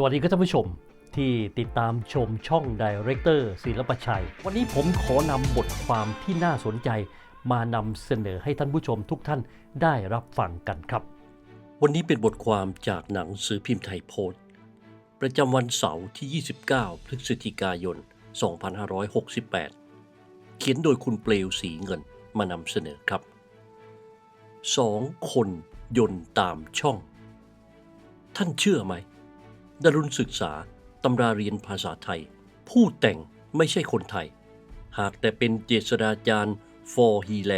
สวัสดีครับท่านผู้ชมที่ติดตามชมช่องดีเรคเตอร์ศิลปชัย วันนี้ผมขอนำบทความที่น่าสนใจ มานำเสนอให้ท่านผู้ชมทุกท่านได้รับฟังกันครับ วันนี้เป็นบทความจากหนังสือพิมพ์ไทยโพสต์ ประจำวันเสาร์ที่ 29 พฤศจิกายน 2568 เขียนโดยคุณเปลวสีเงินมานำเสนอครับสองคนยนต์ตามช่อง ท่านเชื่อไหม ดารุณศึกษาตำราเรียนภาษาไทย ผู้แต่งไม่ใช่คนไทย หากแต่เป็นเจษฎาจารย์ฟอร์ฮีแล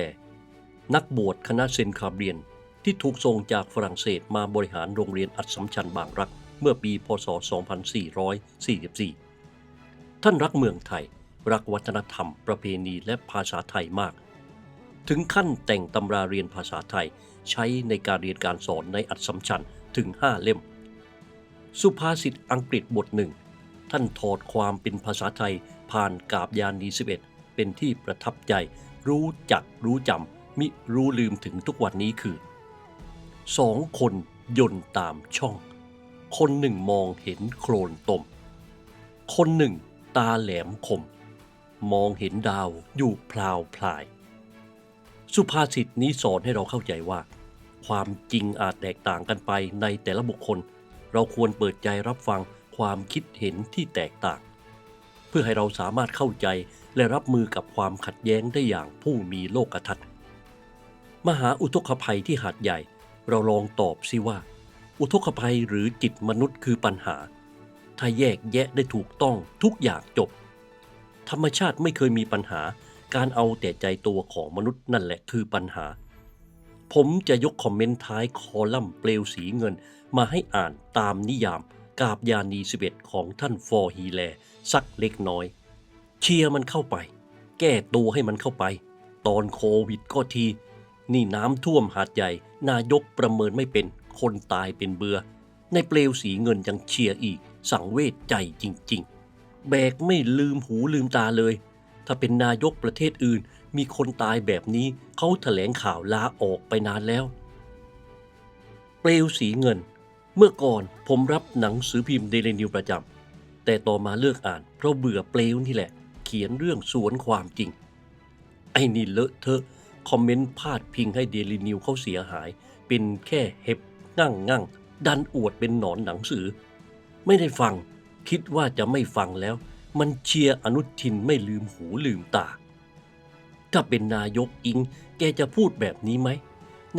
นักบวชคณะเซนคาเบียน ที่ถูกส่งจากฝรั่งเศสมาบริหารโรงเรียนอัดสำชัญบางรัก เมื่อปีพศ 2444 ท่านรักเมืองไทย รักวัฒนธรรม ประเพณีและภาษาไทยมาก ถึงขั้นแต่งตำราเรียนภาษาไทยใช้ในการเรียนการสอนในอัดสำชัญถึง 5 เล่ม สุภาษิตอังกฤษบทหนึ่ง ท่านถอดความเป็นภาษาไทยผ่านกาบยานีสิบเอ็ดเป็นที่ประทับใจ รู้จักรู้จำมิรู้ลืมถึงทุกวันนี้คือสองคนยนต์ตามช่อง คนหนึ่งมองเห็นโคลนตม คนหนึ่งตาแหลมคม มองเห็นดาวอยู่พลาวพลาย สุภาษิตนี้สอนให้เราเข้าใจว่า ความจริงอาจแตกต่างกันไปในแต่ละบุคคล เราควรเปิดใจรับฟังความคิดเห็นที่แตกต่าง เพื่อให้เราสามารถเข้าใจและรับมือกับความขัดแย้งได้อย่างผู้มีโลกทัศน์ มหาอุทกภัยที่หาดใหญ่ เราลองตอบสิว่า อุทกภัยหรือจิตมนุษย์คือปัญหา ถ้าแยกแยะได้ถูกต้องทุกอย่างจบ ธรรมชาติไม่เคยมีปัญหา การเอาแต่ใจตัวของมนุษย์นั่นแหละคือปัญหา ผมจะยกคอมเมนต์ท้ายคอลัมน์เปลวสีเงิน มาให้อ่านตามนิยามกาบยานีสิบเอ็ดของท่านฟอร์ฮีแล สักเล็กน้อย เชียร์มันเข้าไป แก้ตัวให้มันเข้าไป ตอนโควิดก็ที นี่น้ำท่วมหาดใหญ่ นายกประเมินไม่เป็น คนตายเป็นเบือ ในเปลวสีเงินยังเชียร์อีก สังเวชใจจริง ๆ แบกไม่ลืมหูลืมตาเลย ถ้าเป็นนายกประเทศอื่น มีคนตายแบบนี้เขาแถลงข่าวลาออกไปนานแล้ว เปลวสีเงิน เมื่อก่อนผมรับหนังสือพิมพ์เดลินิวประจำแต่ต่อมาเลิกอ่าน เพราะเบื่อเปลวนี่แหละ เขียนเรื่องสวนความจริง ไอ้นี่เลอะเทอะคอมเมนต์พาดพิงให้เดลินิวเขาเสียหาย เป็นแค่เห็บงั่งงั่งดันอวดเป็นหนอนหนังสือ ไม่ได้ฟัง คิดว่าจะไม่ฟังแล้ว มันเชียร์อนุทินไม่ลืมหูลืมตา ถ้าเป็นนายกอิง แกจะพูดแบบนี้ไหม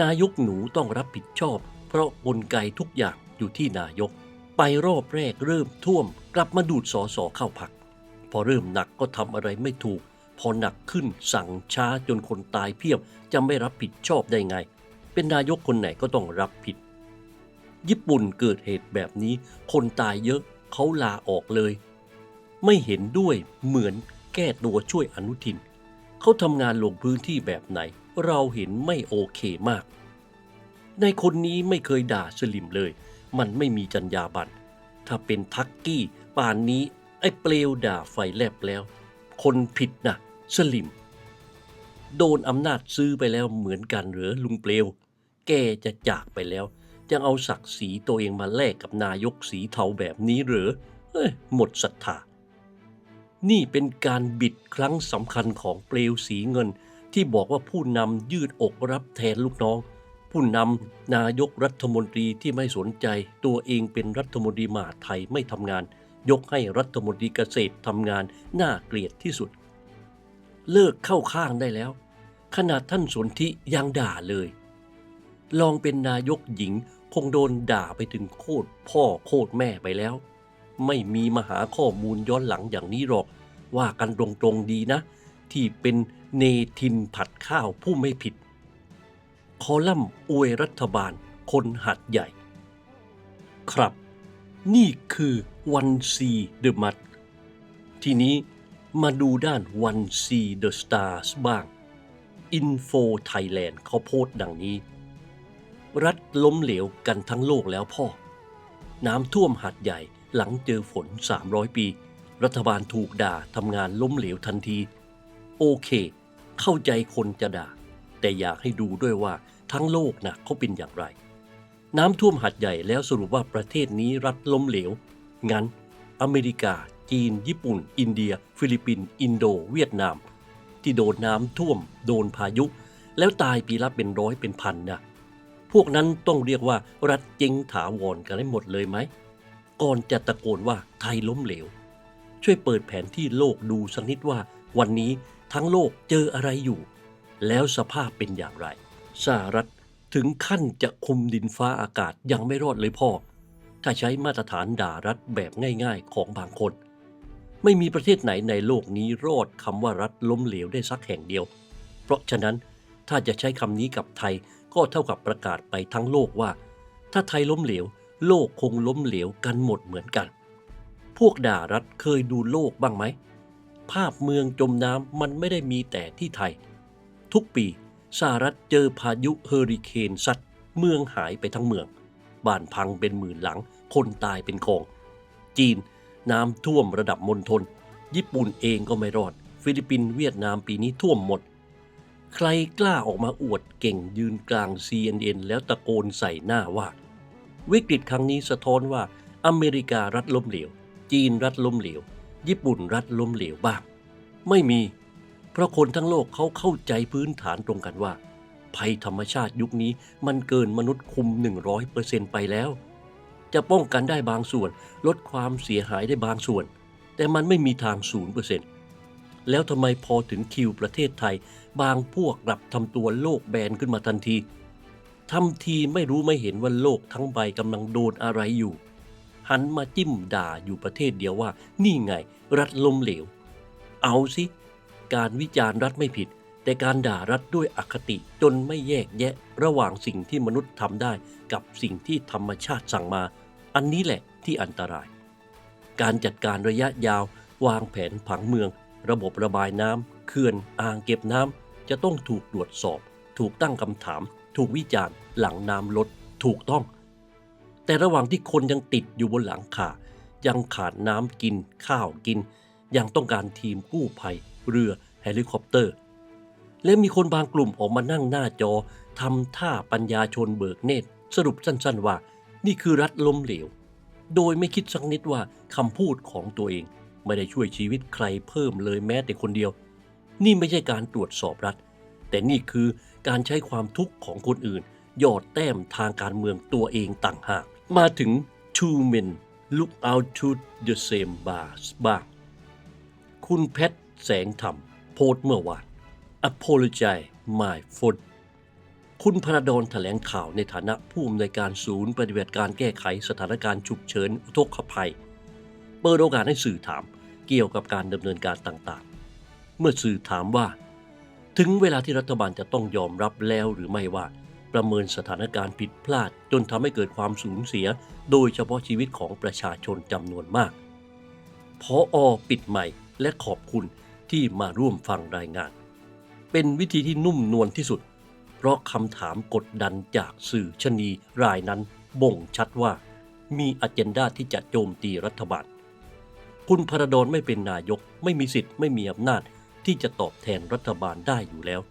นายกหนูต้องรับผิดชอบ เพราะกลไกทุกอย่าง อยู่ที่นายก ไปรอบแรกเริ่มท่วม กลับมาดูดสอสอเข้าพัก พอเริ่มหนักก็ทำอะไรไม่ถูก พอหนักขึ้นสั่งช้าจนคนตายเพียบจะไม่รับผิดชอบได้ไง เป็นนายกคนไหนก็ต้องรับผิด ญี่ปุ่นเกิดเหตุแบบนี้ คนตายเยอะเขาลาออกเลย ไม่เห็นด้วยเหมือนแก้ตัวช่วยอนุทินเขาทำงานลงพื้นที่แบบไหน เราเห็นไม่โอเคมาก ในคนนี้ไม่เคยด่าสลิมเลย มันไม่มีจรรยาบรรณถ้าเป็นทักกี้ป่านนี้ไอ้เปลวด่าไฟแลบแล้ว คนผิดนะสลิม โดนอำนาจซื้อไปแล้วเหมือนกันเหรือลุงเปลว แกจะจากไปแล้วจะเอาศักดิ์ศรีตัวเองมาแลกกับนายกสีเทาแบบนี้หรออหมดศรัทธา นี่เป็นการบิดครั้งสำคัญของเปลวสีเงินที่บอกว่าผู้นำยืดอกรับแทนลูกน้อง ผู้นำนายกรัฐมนตรีที่ไม่สนใจ ตัวเองเป็นรัฐมนตรีมหาไทยไม่ทำงาน ยกให้รัฐมนตรีเกษตรทำงานน่าเกลียดที่สุด เลิกเข้าข้างได้แล้ว ขนาดท่านสนธิยังด่าเลย ลองเป็นนายกหญิงคงโดนด่าไปถึงโคตรพ่อโคตรแม่ไปแล้ว ไม่มีมาหาข้อมูลย้อนหลังอย่างนี้หรอก ว่ากันตรงๆดีนะ ที่เป็นเนทินผัดข้าวผู้ไม่ผิด คอลัมน์อวยรัฐบาล คนหัดใหญ่ ครับ นี่คือวันซีเดอะมัดทีนี้มาดูด้านวันซีเดอะสตาร์สบ้างอินโฟไทยแลนด์เขาโพสต์ดังนี้ รัฐล้มเหลวกันทั้งโลกแล้วพ่อ น้ำท่วมหัดใหญ่หลังเจอฝน 300 ปี รัฐบาลถูกด่าทำงานล้มเหลวทันที โอเค เข้าใจคนจะด่า แต่อยากให้ดูด้วยว่าทั้งโลกนะเขาเป็นอย่างไร น้ำท่วมหัดใหญ่แล้วสรุปว่าประเทศนี้รัฐล้มเหลว งั้น อเมริกา จีน ญี่ปุ่น อินเดีย ฟิลิปปินส์อินโด เวียดนาม ที่โดนน้ำท่วม โดนพายุ แล้วตายปีละเป็นร้อยเป็นพันนะพวกนั้นต้องเรียกว่ารัฐเจงถาวรกันให้หมดเลยไหมก่อนจะตะโกนว่าไทยล้มเหลว ช่วยเปิดแผนที่โลกดูสักนิดว่า วันนี้ทั้งโลกเจออะไรอยู่ แล้วสภาพเป็นอย่างไร สหรัฐถึงขั้นจะคุมดินฟ้าอากาศยังไม่รอดเลยพ่อ ถ้าใช้มาตรฐานด่ารัฐแบบง่ายๆของบางคน ไม่มีประเทศไหนในโลกนี้รอดคำว่ารัฐล้มเหลวได้สักแห่งเดียว เพราะฉะนั้นถ้าจะใช้คำนี้กับไทยก็เท่ากับประกาศไปทั้งโลกว่า ถ้าไทยล้มเหลว โลกคงล้มเหลวกันหมดเหมือนกัน พวกด่ารัฐเคยดูโลกบ้างไหมภาพเมืองจมน้ำมันไม่ได้มีแต่ที่ไทย ทุกปีสหรัฐเจอพายุเฮอริเคนซัดเมืองหายไปทั้งเมือง บ้านพังเป็นหมื่นหลัง คนตายเป็นกอง จีนน้ำท่วมระดับมณฑลญี่ปุ่นเองก็ไม่รอด ฟิลิปปินส์เวียดนามปีนี้ท่วมหมด ใครกล้าออกมาอวดเก่งยืนกลาง CNN แล้วตะโกนใส่หน้าว่า วิกฤตครั้งนี้สะท้อนว่าอเมริการัฐล้มเหลว จีนรัฐล้มเหลว ญี่ปุ่นรัฐล้มเหลวบ้าง ไม่มี เพราะคนทั้งโลกเขาเข้าใจพื้นฐานตรงกันว่า ภัยธรรมชาติยุคนี้มันเกินมนุษย์คุม 100%ไปแล้ว จะป้องกันได้บางส่วน ลดความเสียหายได้บางส่วน แต่มันไม่มีทาง 0%แล้วทำไมพอถึงคิวประเทศไทย บางพวกกลับทำตัวโลกแบนขึ้นมาทันทีทำทีไม่รู้ไม่เห็นว่าโลกทั้งใบกำลังโดนอะไรอยู่ หันมาจิ้มด่าอยู่ประเทศเดียวว่า นี่ไง รัฐล้มเหลว เอาสิ การวิจารณ์รัฐไม่ผิด แต่การด่ารัฐด้วยอคติจนไม่แยกแยะระหว่างสิ่งที่มนุษย์ทำได้ กับสิ่งที่ธรรมชาติสั่งมา อันนี้แหละที่อันตราย การจัดการระยะยาว วางแผนผังเมือง ระบบระบายน้ำเขื่อนอ่างเก็บน้ำจะต้องถูกตรวจสอบ ถูกตั้งคำถาม ถูกวิจารณ์ หลังน้ำลดถูกต้อง แต่ระหว่างที่คนยังติดอยู่บนหลังคายังขาดน้ำกินข้าวกิน ยังต้องการทีมกู้ภัย เรือเฮลิคอปเตอร์ และมีคนบางกลุ่มออกมานั่งหน้าจอทำท่าปัญญาชนเบิกเนตร สรุปสั้นๆว่า นี่คือรัฐล้มเหลว โดยไม่คิดสักนิดว่าคำพูดของตัวเอง ไม่ได้ช่วยชีวิตใครเพิ่มเลยแม้แต่คนเดียว นี่ไม่ใช่การตรวจสอบรัฐ แต่นี่คือการใช้ความทุกข์ของคนอื่น หยอดแต้มทางการเมืองตัวเองต่างหาก มาถึง two men look out to the same bars บ้าง คุณแพทย์แสงธรรม โพสเมื่อวาน apologize my foot คุณพระดอนแถลงข่าวในฐานะผู้อำนวยการศูนย์ปฏิบัติการแก้ไขสถานการณ์ฉุกเฉินอุทกภัย เปิดโอกาสให้สื่อถามเกี่ยวกับการดำเนินการต่างๆ เมื่อสื่อถามว่า ถึงเวลาที่รัฐบาลจะต้องยอมรับแล้วหรือไม่ว่า ประเมินสถานการณ์ผิดพลาด จนทำให้เกิดความสูญเสีย โดยเฉพาะชีวิตของประชาชนจำนวนมากพออปิดใหม่ และขอบคุณที่มาร่วมฟังรายงาน เป็นวิธีที่นุ่มนวลที่สุด เพราะคำถามกดดันจากสื่อชนีรายนั้นบ่งชัดว่ามีอเจนดาที่จะโจมตีรัฐบาล คุณพระดอนไม่เป็นนายกไม่มีสิทธิ์ไม่มีอำนาจที่จะตอบแทนรัฐบาลได้อยู่แล้ว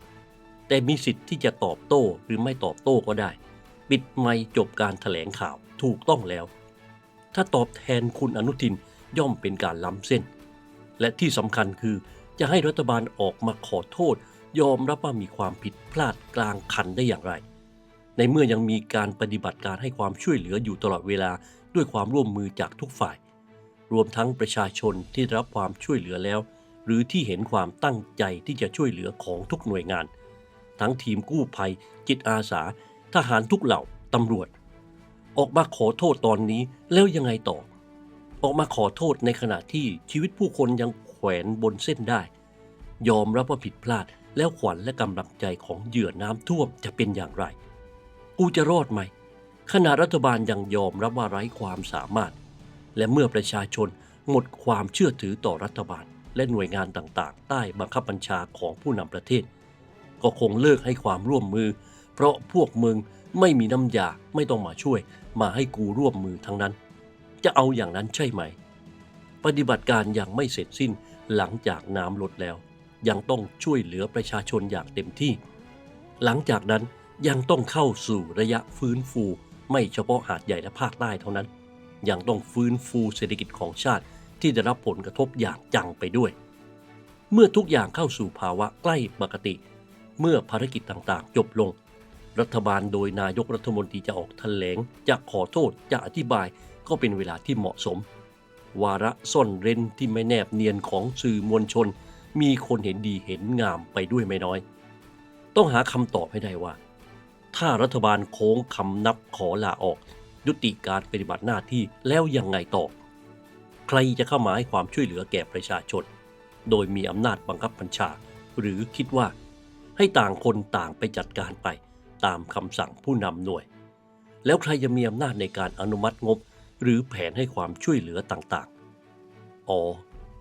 แต่มีสิทธิ์ที่จะตอบโต้หรือไม่ตอบโต้ก็ได้ ปิดไมค์จบการถแถลงข่าวถูกต้องแล้ว ถ้าตอบแทนคุณอนุทินย่อมเป็นการล้ำเส้น และที่สำคัญคือจะให้รัฐบาลออกมาขอโทษ ยอมรับว่ามีความผิดพลาดกลางคันได้อย่างไร ในเมื่อยังมีการปฏิบัติการให้ความช่วยเหลืออยู่ตลอดเวลาด้วยความร่วมมือจากทุกฝ่าย รวมทั้งประชาชนที่รับความช่วยเหลือแล้ว หรือที่เห็นความตั้งใจที่จะช่วยเหลือของทุกหน่วยงาน ทั้งทีมกู้ภัย จิตอาสา ทหารทุกเหล่าตำรวจ ออกมาขอโทษตอนนี้แล้วยังไงต่อ ออกมาขอโทษในขณะที่ชีวิตผู้คนยังแขวนบนเส้นได้ ยอมรับว่าผิดพลาดแล้วขวัญและกำลังใจของเหยื่อน้ำท่วมจะเป็นอย่างไร กูจะรอดไหมขณะรัฐบาลยังยอมรับว่าไร้ความสามารถ และเมื่อประชาชนหมดความเชื่อถือต่อรัฐบาล และหน่วยงานต่างๆ ใต้บังคับบัญชาของผู้นำประเทศ ก็คงเลิกให้ความร่วมมือ เพราะพวกมึงไม่มีน้ำยาไม่ต้องมาช่วย มาให้กูร่วมมือทั้งนั้น จะเอาอย่างนั้นใช่ไหม ปฏิบัติการยังไม่เสร็จสิ้นหลังจากน้ำลดแล้ว ยังต้องช่วยเหลือประชาชนอย่างเต็มที่ หลังจากนั้นยังต้องเข้าสู่ระยะฟื้นฟู ไม่เฉพาะหาดใหญ่และภาคใต้เท่านั้น ยังต้องฟื้นฟูเศรษฐกิจของชาติที่ได้รับผลกระทบอย่างจังไปด้วย เมื่อทุกอย่างเข้าสู่ภาวะใกล้ปกติ เมื่อภารกิจต่างๆ จบลง รัฐบาลโดยนายกรัฐมนตรีจะออกแถลงจะขอโทษจะอธิบาย ก็เป็นเวลาที่เหมาะสม วาระซ่อนเร้นที่ไม่แนบเนียนของสื่อมวลชน มีคนเห็นดีเห็นงามไปด้วยไม่น้อย ต้องหาคำตอบให้ได้ว่า ถ้ารัฐบาลโค้งคำนับขอลาออก ยุติการปฏิบัติหน้าที่แล้วยังไงต่อ ใครจะเข้ามาให้ความช่วยเหลือแก่ประชาชน โดยมีอำนาจบังคับบัญชา หรือคิดว่า ให้ต่างคนต่างไปจัดการไปตามคำสั่งผู้นำหน่วย แล้วใครจะมีอำนาจในการอนุมัติงบ หรือแผนให้ความช่วยเหลือต่างๆ อ๋อ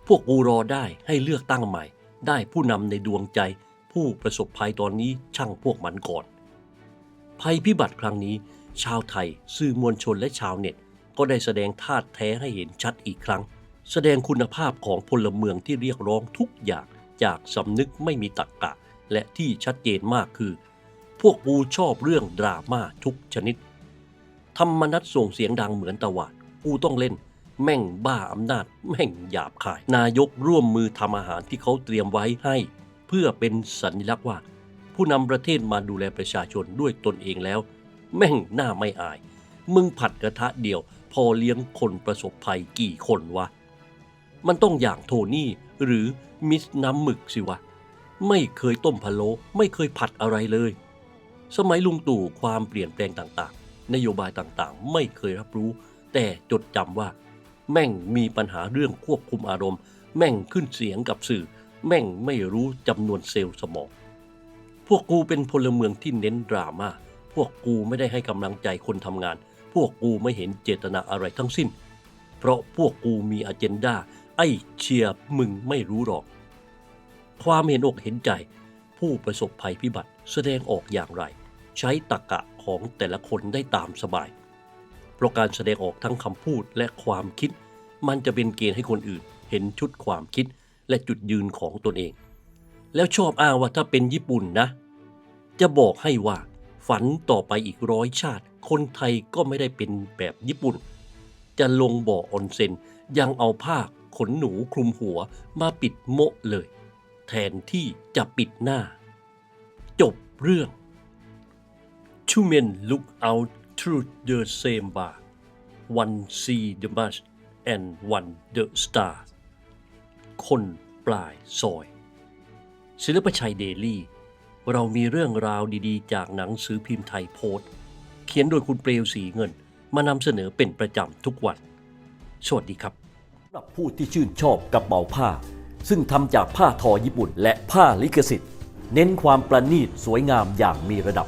พวกกูรอได้ให้เลือกตั้งใหม่ ได้ผู้นำในดวงใจ ผู้ประสบภัยตอนนี้ช่างพวกมันก่อน ภัยพิบัติครั้งนี้ ชาวไทย สื่อมวลชนและชาวเน็ต ก็ได้แสดงท่าแท้ให้เห็นชัดอีกครั้ง แสดงคุณภาพของพลเมืองที่เรียกร้องทุกอย่างจากสำนึกไม่มีตรกกะ และที่ชัดเจนมากคือ พวกกูชอบเรื่องดราม่าทุกชนิด ธรรมนัตส่งเสียงดังเหมือนตะวาดกูต้องเล่น แม่งบ้าอำนาจ แม่งหยาบคาย นายกร่วมมือทำอาหารที่เขาเตรียมไว้ให้ เพื่อเป็นสัญลักษณ์ว่า ผู้นำประเทศมาดูแลประชาชนด้วยตนเองแล้ว แม่งหน้าไม่อาย มึงผัดกระทะเดียว พอเลี้ยงคนประสบภัยกี่คนวะ มันต้องอย่างโทนี่หรือมิสน้ำหมึกสิวะ ไม่เคยต้มพะโล้ไม่เคยผัดอะไรเลย สมัยลุงตู่ความเปลี่ยนแปลงต่าง นโยบายต่างๆ ไม่เคยรับรู้ แต่จดจำว่า แม่งมีปัญหาเรื่องควบคุมอารมณ์ แม่งขึ้นเสียงกับสื่อ แม่งไม่รู้จำนวนเซลล์สมอง พวกกูเป็นพลเมืองที่เน้นดราม่าพวกกูไม่ได้ให้กำลังใจคนทำงาน พวกกูไม่เห็นเจตนาอะไรทั้งสิ้น เพราะพวกกูมีอเจนดาไอ้เชียร์มึงไม่รู้หรอก ความเห็นอกเห็นใจ ผู้ประสบภัยพิบัติแสดงออกอย่างไร ใช้ตรรกะ ของแต่ละคนได้ตามสบาย เพราะการแสดงออกทั้งคำพูดและความคิด มันจะเป็นเกณฑ์ให้คนอื่น เห็นชุดความคิดและจุดยืนของตนเอง แล้วชอบอ้างว่าถ้าเป็นญี่ปุ่นนะ จะบอกให้ว่า ฝันต่อไปอีกร้อยชาติ คนไทยก็ไม่ได้เป็นแบบญี่ปุ่น จะลงบ่อออนเซ็นยังเอาผ้าขนหนูคลุมหัวมาปิดโมะเลย แทนที่จะปิดหน้า จบเรื่อง Two men look out through the same bar one see the mast and one the star คนปลายซอย ศิลปชัยเดลี่ เรามีเรื่องราวดีๆ จากหนังสือพิมพ์ไทยโพสต์ เขียนโดยคุณเปลวสีเงิน มานำเสนอเป็นประจำทุกวัน สวัสดีครับสำหรับผู้ที่ชื่นชอบกระเป๋าผ้า ซึ่งทำจากผ้าทอญี่ปุ่นและผ้าลิขสิทธิ์ เน้นความประณีตสวยงามอย่างมีระดับ